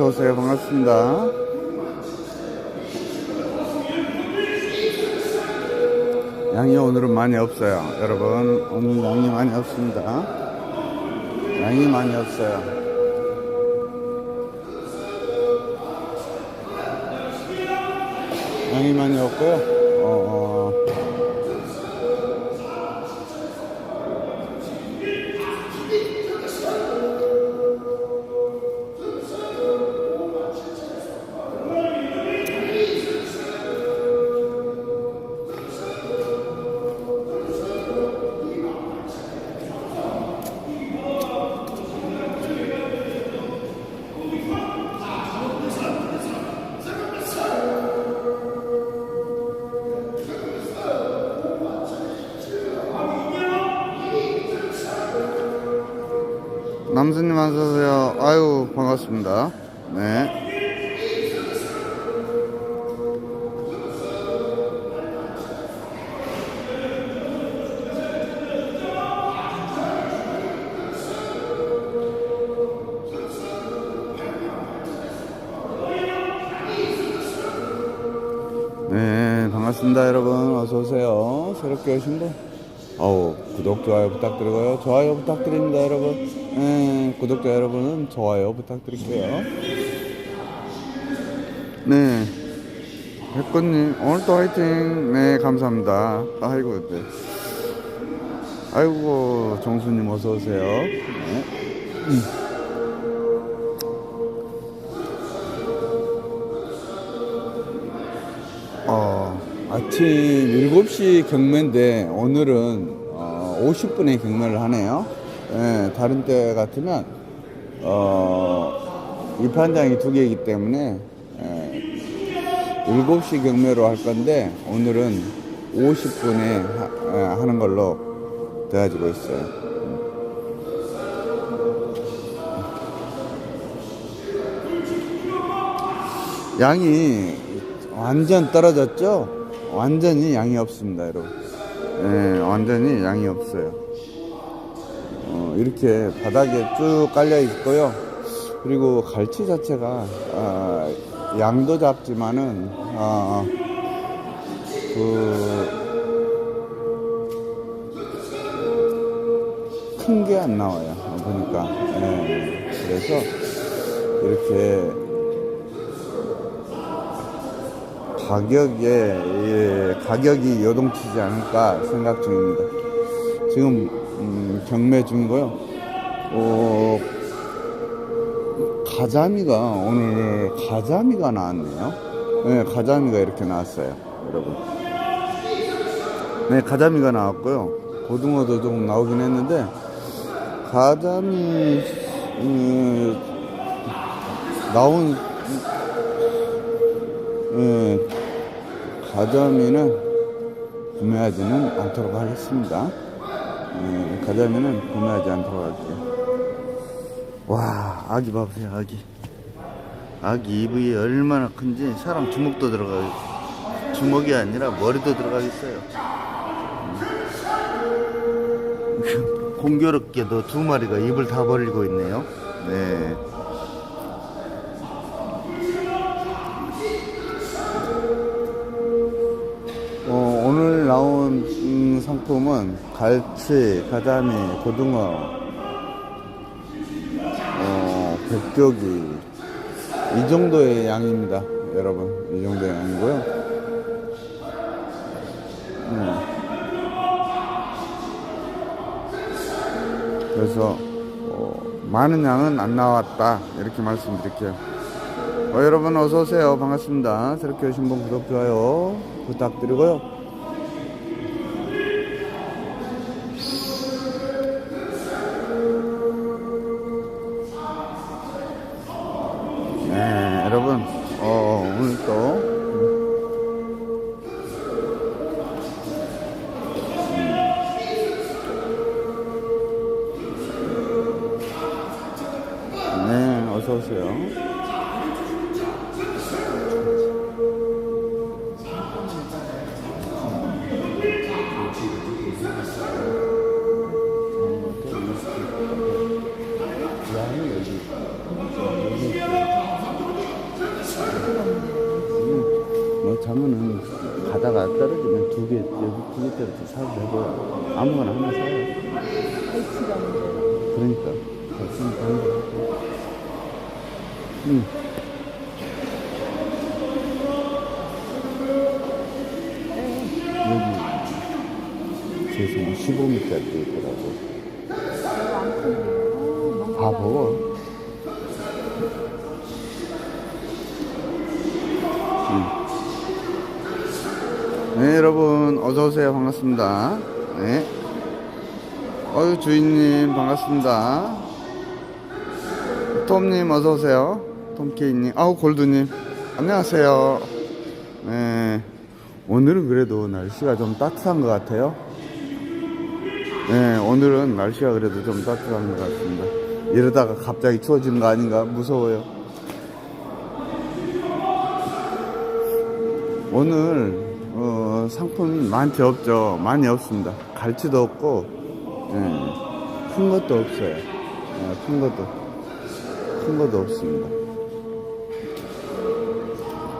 어서오세요. 반갑습니다. 양이 오늘은 많이 없어요. 여러분, 오늘 양이 많이 없습니다. 양이 많이 없어요. 양이 많이 없고요. 남수님 어서오세요. 아유, 반갑습니다. 네. 네, 반갑습니다, 여러분. 어서오세요. 새롭게 오신 분. 어우, 구독, 좋아요 부탁드리고요. 좋아요 부탁드립니다, 여러분. 네, 구독자 여러분은 좋아요 부탁드릴게요. 네. 백건님, 오늘도 화이팅. 네, 감사합니다. 아이고, 네. 아이고, 정수님 어서오세요. 네. 어, 아침 7시 경매인데 오늘은 어, 50분에 경매를 하네요. 예, 다른 때 같으면 어, 입판장이 두 개이기 때문에 예, 7시 경매로 할 건데 오늘은 50분에 하, 는 걸로 되어지고 있어요. 양이 완전 떨어졌죠? 완전히 양이 없습니다, 여러분. 예, 완전히 양이 없어요. 어, 이렇게 바닥에 쭉 깔려 있고요. 그리고 갈치 자체가 아, 양도 작지만은 아, 그큰 게 안 나와요. 보니까 예, 그래서 이렇게 가격에 예, 가격이 요동치지 않을까 생각 중입니다. 지금 음, 경매 중이고요. 어, 가자미가 오늘 가자미가 나왔네요. 네, 가자미가 이렇게 나왔어요, 여러분. 네, 가자미가 나왔고요. 고등어도 좀 나오긴 했는데 가자미 음, 나온 음, 가자미는 구매하지는 않도록 하겠습니다. 예, 가자미는 구매하지 않도록 할게요. 와, 아기 봐보세요, 아기. 아기 입이 얼마나 큰지 사람 주먹도 들어가겠, 주먹이 아니라 머리도 들어가겠어요. 음. 공교롭게도 두 마리가 입을 다 벌리고 있네요. 네. 음, 상품은 갈치, 가자미, 고등어, 어, 백조기 이 정도의 양입니다, 여러분. 이 정도의 양이고요. 음. 그래서 어, 많은 양은 안 나왔다 이렇게 말씀드릴게요. 어, 여러분 어서 오세요. 반갑습니다. 새롭게 오신 분 구독 좋아요 부탁드리고요. 뭐 장어는 가다가 떨어지면 두 개, 여기 두 개짜리 사도 되고 아무거나 하나 사요. 그러니까 거 하고. 응. 여기 세상 15m짜리 있더라고. 별로 안 큰데요. 다보 어서오세요. 반갑습니다. 네. 어유, 주인님, 반갑습니다. 톰님, 어서오세요. 톰케이님, 아우, 골드님, 안녕하세요. 네. 오늘은 그래도 날씨가 좀 따뜻한 것 같아요. 네, 오늘은 날씨가 그래도 좀 따뜻한 것 같습니다. 이러다가 갑자기 추워지는 거 아닌가 무서워요. 오늘 어, 상품이 많지 없죠. 많이 없습니다. 갈치도 없고 예, 큰 것도 없어요. 예, 큰 것도 큰 것도 없습니다.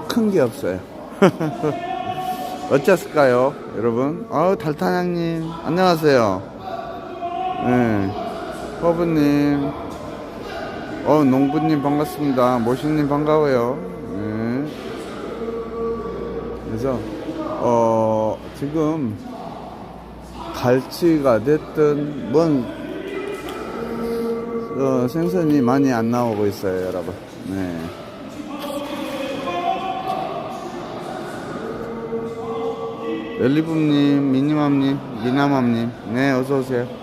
큰 게 없어요. 어쩌을까요, 여러분? 어, 달타냥님, 안녕하세요. 네. 허브님, 어, 농부님 반갑습니다. 모신님 반가워요. 네. 그래서, 어, 지금, 갈치가 됐든, 뭔, 어, 생선이 많이 안 나오고 있어요, 여러분. 네. 멜리붐님, 미니맘님, 미나맘님, 네, 어서오세요.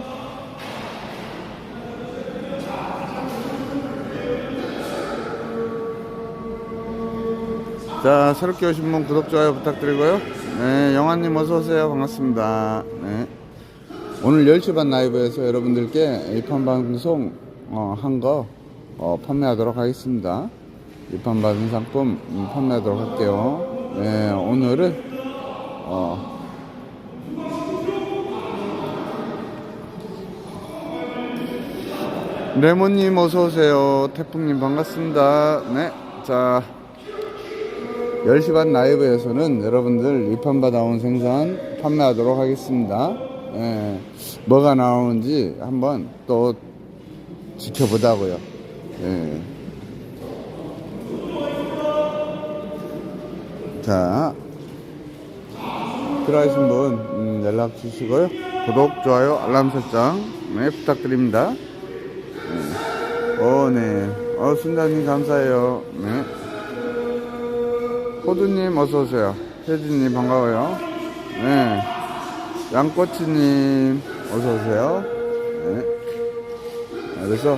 자, 새롭게 오신 분 구독, 좋아요 부탁드리고요. 네, 영화님 어서오세요. 반갑습니다. 네. 오늘 10시 반 라이브에서 여러분들께 입판 방송 어, 한거 어, 판매하도록 하겠습니다. 입판 받은 상품 음, 판매하도록 할게요. 네, 오늘은 어, 레몬님 어서오세요. 태풍님 반갑습니다. 네. 자, 10시 반 라이브에서는 여러분들 입판 받아온 생선 판매하도록 하겠습니다. 예, 뭐가 나오는지 한번 또 지켜보자고요. 예. 자, 필요하신 분 음, 연락 주시고요. 구독, 좋아요, 알람 설정 네, 부탁드립니다. 네. 어, 네. 어, 순자님 감사해요. 네. 호두님 어서오세요. 혜진님 반가워요. 네. 양꼬치님 어서오세요. 네. 그래서,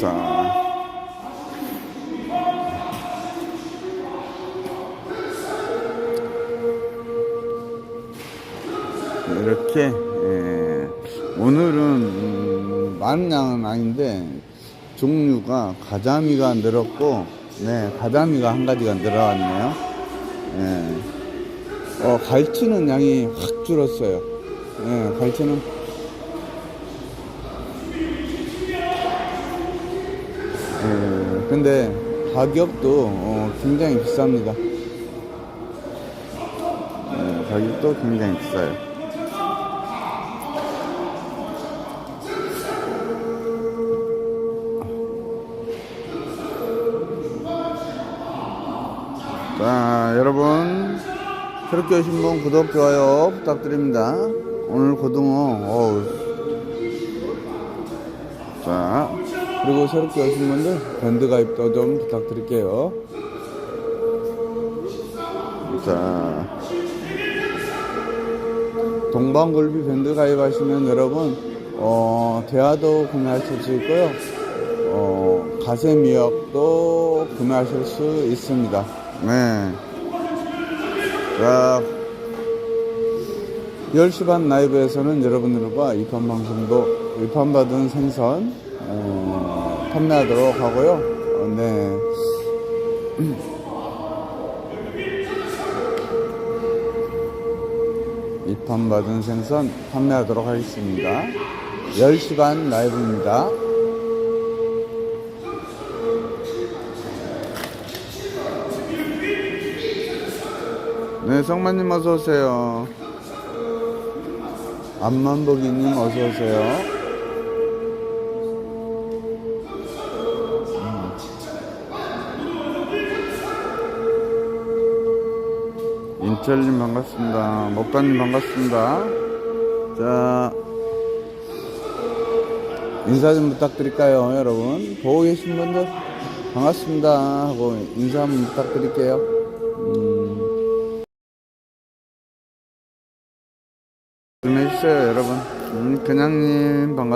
자. 이렇게 예, 오늘은 음, 많은 양은 아닌데 종류가 가자미가 늘었고 네 가자미가 한 가지가 늘어왔네요. 예. 어, 갈치는 양이 확 줄었어요. 예, 갈치는. 예, 근데 가격도 어, 굉장히 비쌉니다. 예, 가격도 굉장히 비싸요 자, 여러분. 새롭게 오신 분 구독, 좋아요 부탁드립니다. 오늘 고등어, 어우. 자, 그리고 새롭게 오신 분들 밴드 가입도 좀 부탁드릴게요. 자, 동방골비 밴드 가입하시면 여러분, 어, 대화도 구매하실 수 있고요. 어, 가세미역도 구매하실 수 있습니다. 네. 자, 10시 반 라이브에서는 여러분들과 입판 방송도 입판 받은 생선 어, 판매하도록 하고요. 어, 네. 입판 받은 생선 판매하도록 하겠습니다. 10시 반 라이브입니다. 네, 성만님 어서 오세요. 앞만보기님 어서 오세요. 음. 인철님 반갑습니다. 목관님 반갑습니다. 자, 인사 좀 부탁드릴까요, 여러분? 보고 계신 분들 반갑습니다 하고 인사 한번 부탁드릴게요.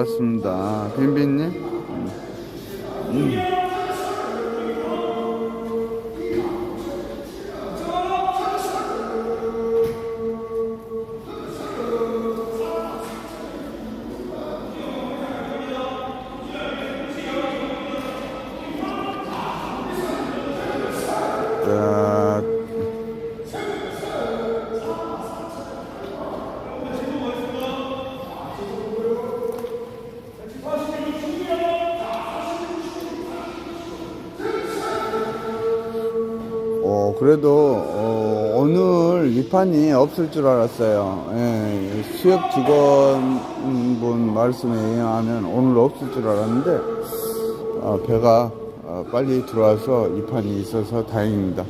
반갑습니다. 빈빈님. 음. 음. 자, 위판이 없을 줄 알았어요. 예, 수협 직원분 말씀에 의하면 오늘 없을 줄 알았는데, 어, 배가 어, 빨리 들어와서 위판이 있어서 다행입니다.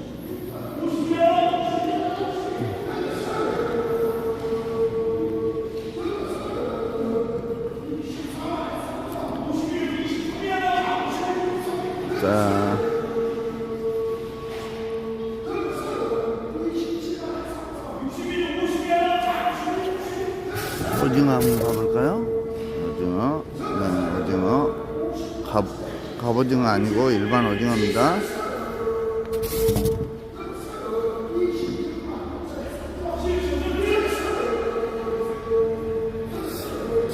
볼까요? 오징어, 네, 오징어. 갑, 갑오징어 아니고 일반 오징어입니다.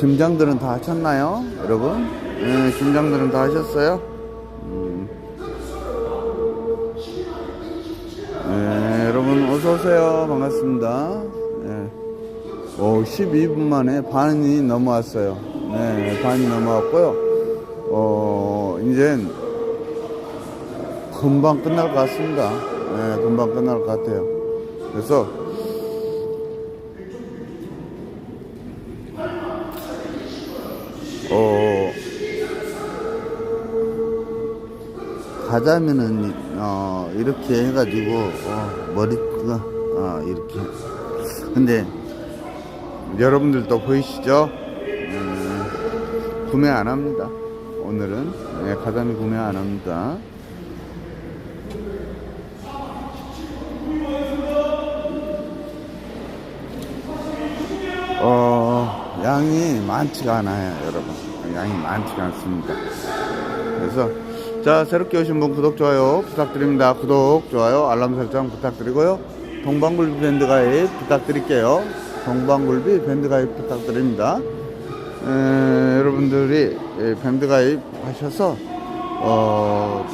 김장들은 다 하셨나요? 여러분? 네, 김장들은 다 하셨어요? 음. 네, 여러분 어서 오세요. 반갑습니다. 네. 오, 12분 만에 반이 넘어왔어요. 네, 반이 넘어왔고요. 어, 이젠 금방 끝날 것 같습니다. 네, 금방 끝날 것 같아요. 그래서 어, 가자면은, 어, 이렇게 해가지고, 어, 머리가, 어, 이렇게. 근데, 여러분들도 보이시죠? 음, 구매 안 합니다. 오늘은. 네, 가자미 구매 안 합니다. 어, 양이 많지가 않아요, 여러분. 양이 많지가 않습니다. 그래서, 자, 새롭게 오신 분 구독, 좋아요 부탁드립니다. 구독, 좋아요, 알람 설정 부탁드리고요. 동방굴비 밴드 가입 부탁드릴게요. 동방굴비 밴드 가입 부탁드립니다. 에, 여러분들이 예, 밴드 가입 하셔서, 어,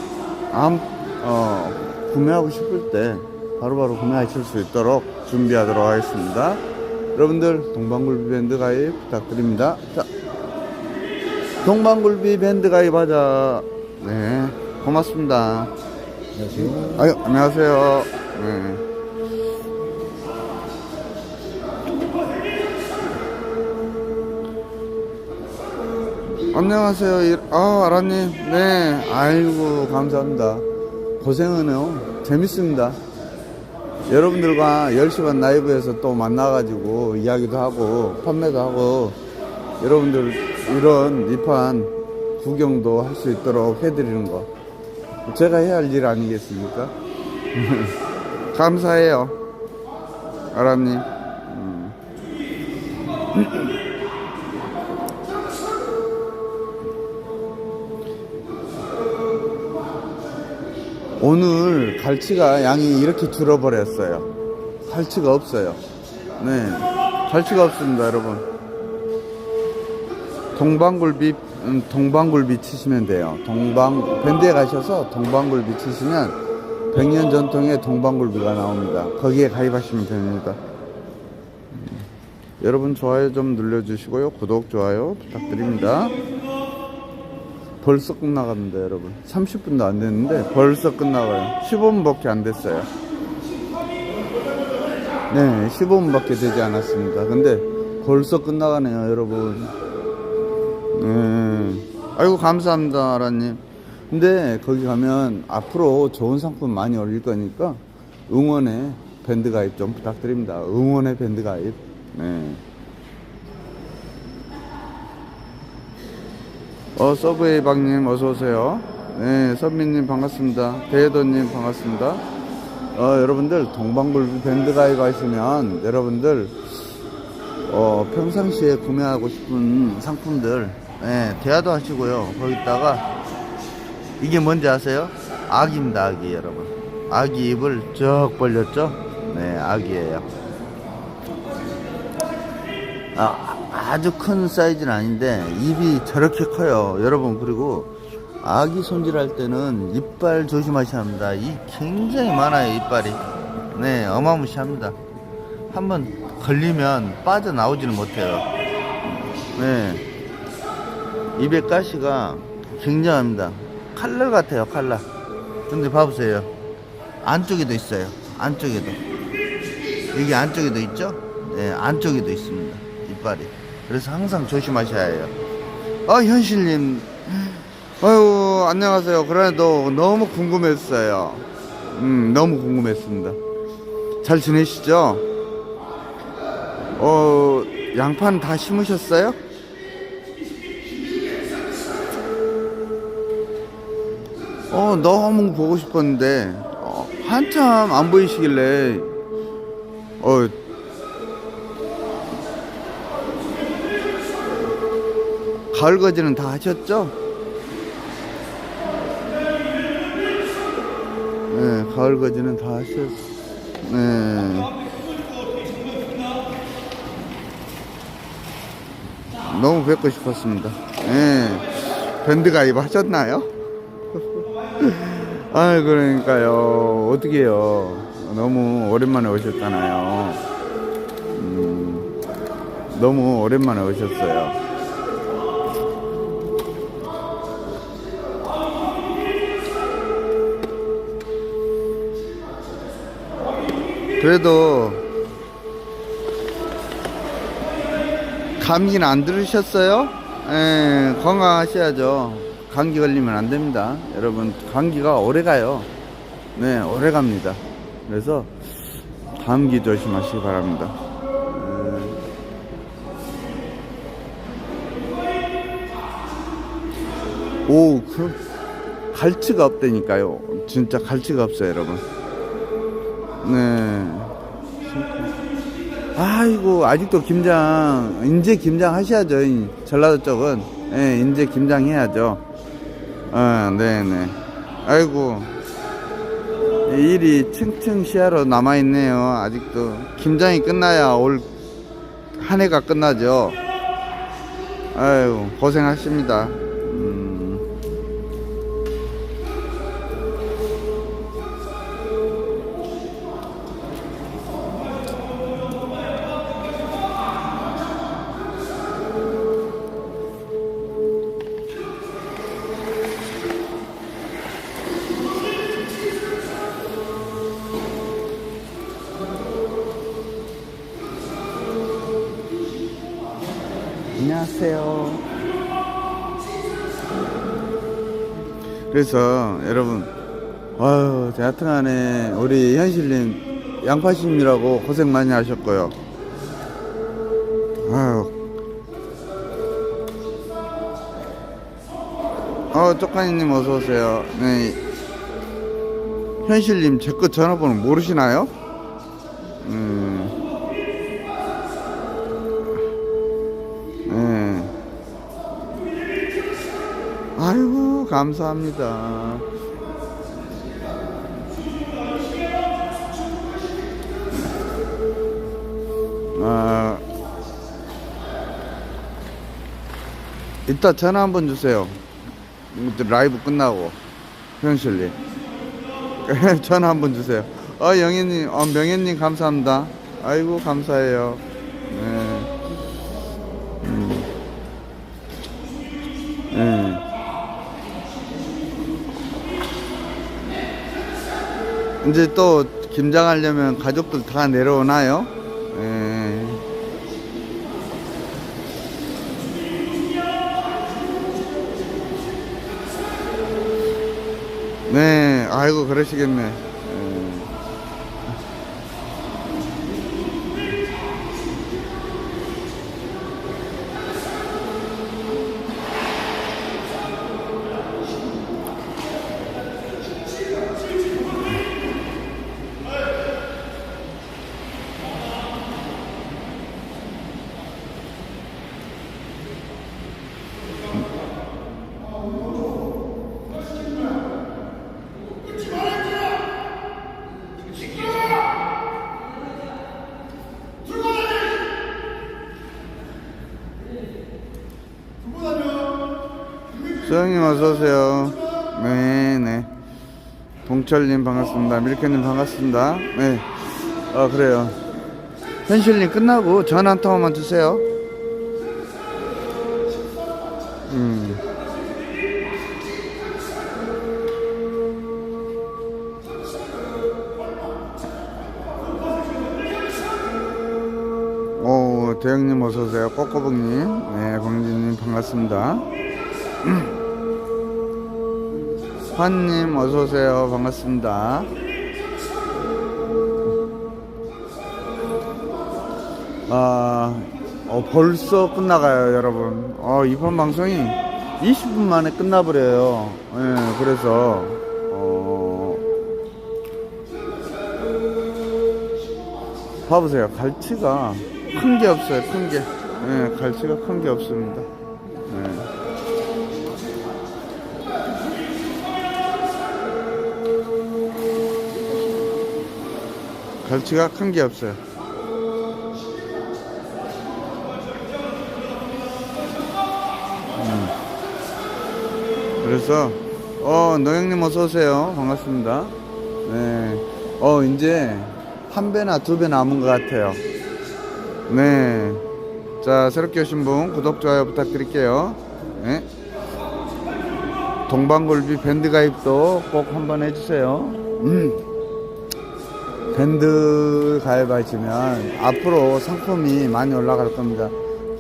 암, 어, 구매하고 싶을 때 바로 바로 구매하실 수 있도록 준비하도록 하겠습니다. 여러분들 동방굴비 밴드 가입 부탁드립니다. 자, 동방굴비 밴드 가입하자. 네, 고맙습니다. 안녕하세요. 아유, 안녕하세요. 네. 안녕하세요. 일- 아, 아라님. 네. 아이고, 감사합니다. 고생하네요. 재밌습니다. 여러분들과 10시 반 라이브에서 또 만나가지고 이야기도 하고 판매도 하고 여러분들 이런 리판 구경도 할 수 있도록 해드리는 거 제가 해야 할 일 아니겠습니까? 감사해요 아람님 오늘 갈치가 양이 이렇게 줄어버렸어요. 갈치가 없어요. 네. 갈치가 없습니다, 여러분. 동방굴비, 음, 동방굴비 치시면 돼요. 동방, 밴드에 가셔서 동방굴비 치시면 100년 전통의 동방굴비가 나옵니다. 거기에 가입하시면 됩니다. 음, 여러분 좋아요 좀 눌러주시고요. 구독, 좋아요 부탁드립니다. 벌써 끝나갑니다, 여러분. 30분도 안 됐는데 벌써 끝나가요. 15분밖에 안 됐어요. 네, 15분밖에 되지 않았습니다. 근데 벌써 끝나가네요, 여러분. 네. 아이고, 감사합니다, 아라님. 근데 거기 가면 앞으로 좋은 상품 많이 올릴 거니까 응원의 밴드 가입 좀 부탁드립니다. 응원의 밴드 가입. 네. 어, 서브웨이 박님 어서오세요. 네, 선미님 반갑습니다. 대혜도님 반갑습니다. 어, 여러분들 동방불비 밴드 가입 하시면 여러분들 어, 평상시에 구매하고 싶은 상품들 네, 대화도 하시고요. 거기다가 이게 뭔지 아세요? 아기입니다, 아기 여러분. 아기 입을 쭉 벌렸죠? 네, 아기예요. 아, 아주 큰 사이즈는 아닌데 입이 저렇게 커요. 여러분 그리고 아기 손질할 때는 이빨 조심하셔야 합니다. 이 굉장히 많아요, 이빨이. 네, 어마무시합니다. 한번 걸리면 빠져나오지는 못해요. 네. 입의 가시가 굉장합니다. 칼날 같아요, 칼날. 근데 봐보세요. 안쪽에도 있어요. 안쪽에도. 여기 안쪽에도 있죠? 네, 안쪽에도 있습니다. 이빨이. 그래서 항상 조심하셔야 해요. 아, 현실님. 아유, 안녕하세요. 그래도 너무 궁금했어요. 음, 너무 궁금했습니다. 잘 지내시죠? 어, 양파는 다 심으셨어요? 어, 너무 보고 싶었는데, 어, 한참 안 보이시길래, 어, 가을 거지는 다 하셨죠? 네, 가을 거지는 다 하셨, 네. 너무 뵙고 싶었습니다. 네. 밴드 가입 하셨나요? 아, 그러니까요. 어떻게 해요. 너무 오랜만에 오셨잖아요. 음, 너무 오랜만에 오셨어요. 그래도 감기는 안 들으셨어요? 예, 건강하셔야죠. 감기 걸리면 안 됩니다. 여러분, 감기가 오래 가요. 네, 오래 갑니다. 그래서 감기 조심하시기 바랍니다. 예. 오, 그, 갈치가 없다니까요. 진짜 갈치가 없어요, 여러분. 네. 아이고 아직도 김장 이제 김장 하셔야죠 이 전라도 쪽은. 예 이제 김장 해야죠. 어 네네. 아이고 일이 층층 시야로 남아 있네요 아직도. 김장이 끝나야 올 한 해가 끝나죠. 아이고 고생하십니다 안녕하세요. 그래서 여러분, 아유, 저 하여튼 간에 우리 현실님 양파심이라고 고생 많이 하셨고요. 아유. 어, 쪽파니님 어서 오세요. 네. 현실님 제 거 전화번호 모르시나요? 감사합니다. 아, 이따 전화 한번 주세요. 라이브 끝나고 현실님 전화 한번 주세요. 어 영현님, 어 명현님 감사합니다. 아이고 감사해요. 이제 또 김장하려면 가족들 다 내려오나요? 예. 네, 아이고 그러시겠네. 어서 오세요. 네, 네. 동철님 반갑습니다. 밀크님 반갑습니다. 네. 아 그래요. 현실님 끝나고 전화 한 통화만 주세요. 음. 오, 대형님 어서오세요. 꼬꼬북님. 네, 광진님 반갑습니다. 환님 어서 오세요. 반갑습니다. 아, 어, 벌써 끝나가요, 여러분. 어, 이번 방송이 20분 만에 끝나버려요. 예, 그래서, 어, 봐보세요. 갈치가 큰 게 없어요, 큰 게. 예, 갈치가 큰 게 없습니다. 갈치가 큰게 없어요. 음. 그래서 어 노영님 어서 오세요. 반갑습니다. 네. 어 이제 한 배나 두 배 남은 것 같아요. 네. 자 새롭게 오신 분 구독 좋아요 부탁드릴게요. 네. 동방골비 밴드 가입도 꼭 한번 해주세요. 음. 밴드 가입하시면 앞으로 상품이 많이 올라갈 겁니다.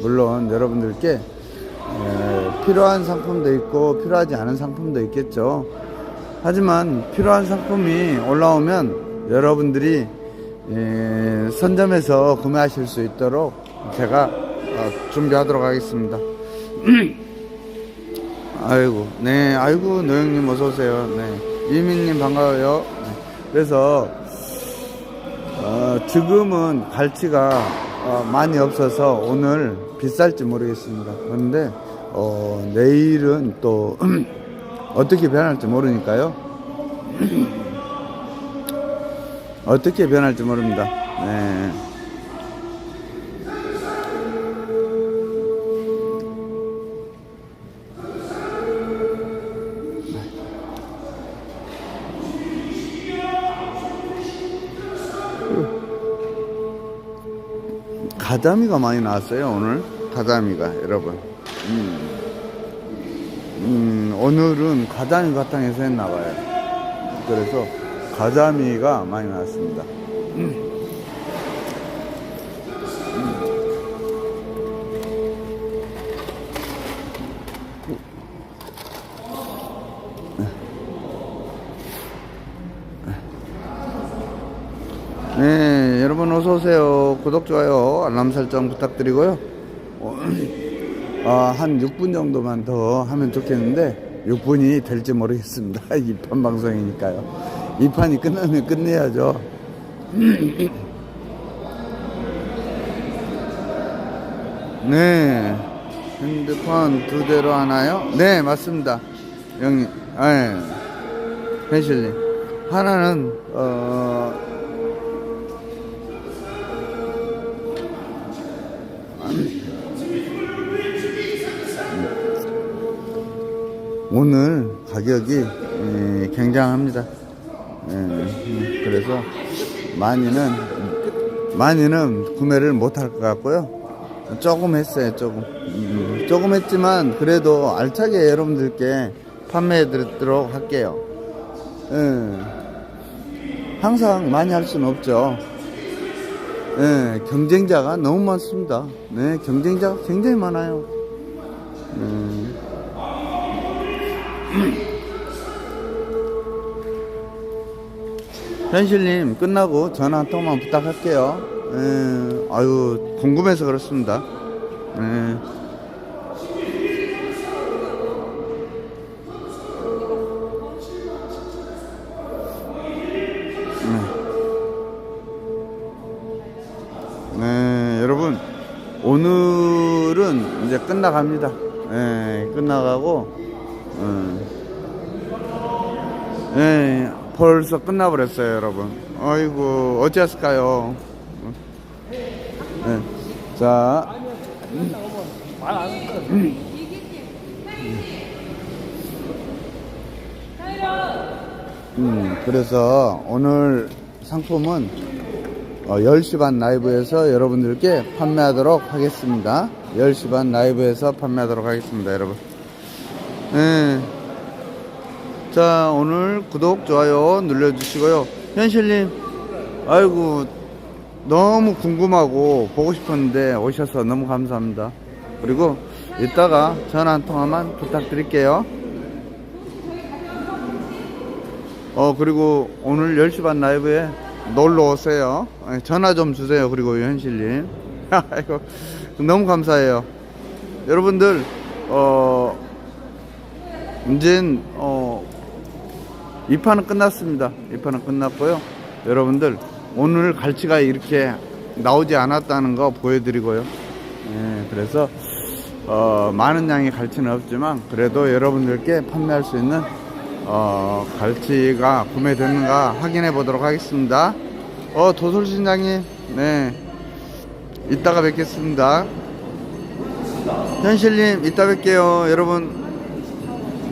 물론 여러분들께 에, 필요한 상품도 있고 필요하지 않은 상품도 있겠죠. 하지만 필요한 상품이 올라오면 여러분들이 에, 선점해서 구매하실 수 있도록 제가 어, 준비하도록 하겠습니다. 아이고, 네, 아이고, 노영님 어서오세요. 네, 이민님 반가워요. 네, 그래서, 어, 지금은 갈치가 어, 많이 없어서 오늘 비쌀지 모르겠습니다. 그런데, 어, 내일은 또 어떻게 변할지 모르니까요. 어떻게 변할지 모릅니다. 네. 가자미가 많이 나왔어요 오늘. 가자미가 여러분. 음, 음, 오늘은 가자미 바탕에서 했나봐요. 그래서 가자미가 많이 나왔습니다. 음. 오세요. 구독 좋아요, 알람 설정 부탁드리고요. 어, 아, 한 6분 정도만 더 하면 좋겠는데 6분이 될지 모르겠습니다. 2판 방송이니까요. 2판이 끝나면 끝내야죠. 네. 핸드폰 두 대로 하나요? 네, 맞습니다. 형님, 아, 예. 펜실님. 하나는, 어, 오늘 가격이 에, 굉장합니다. 에, 음, 그래서 많이는 많이는 구매를 못할 것 같고요. 조금 했어요, 조금. 음, 조금 했지만 그래도 알차게 여러분들께 판매해 드리도록 할게요. 예. 항상 많이 할 수는 없죠. 예, 경쟁자가 너무 많습니다. 네, 경쟁자가 굉장히 많아요. 음. 현실님 끝나고 전화 한 통만 부탁할게요. 예, 아유 궁금해서 그렇습니다. 예. 네, 여러분 오늘은 끝나갑니다. 예, 끝나가고, 음, 예, 벌써 끝나버렸어요, 여러분. 아이고 어찌했을까요? 예, 자, 음, 그래서 오늘 상품은 어, 10시 반 라이브에서 여러분들께 판매하도록 하겠습니다. 10시 반 라이브에서 판매하도록 하겠습니다, 여러분. 네. 자, 오늘 구독, 좋아요 눌러주시고요. 현실님, 아이고, 너무 궁금하고 보고 싶었는데 오셔서 너무 감사합니다. 그리고 이따가 전화 한 통화만 부탁드릴게요. 어 그리고 오늘 10시 반 라이브에 놀러 오세요 예, 전화 좀 주세요 그리고 현실님 아이고 너무 감사해요 여러분들 어 이젠 어 2판은 끝났습니다 2판은 끝났고요 여러분들 오늘 갈치가 이렇게 나오지 않았다는 거 보여드리고요 예, 그래서 어, 많은 양의 갈치는 없지만 그래도 여러분들께 판매할 수 있는 어, 갈치가 구매되는가 확인해 보도록 하겠습니다. 어, 도솔신장님, 네. 이따가 뵙겠습니다. 현실님, 이따 뵐게요. 여러분,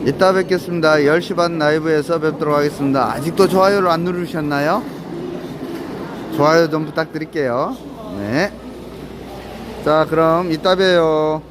이따 뵙겠습니다. 10시 반 라이브에서 뵙도록 하겠습니다. 아직도 좋아요를 안 누르셨나요? 좋아요 좀 부탁드릴게요. 네. 자, 그럼 이따 봬요.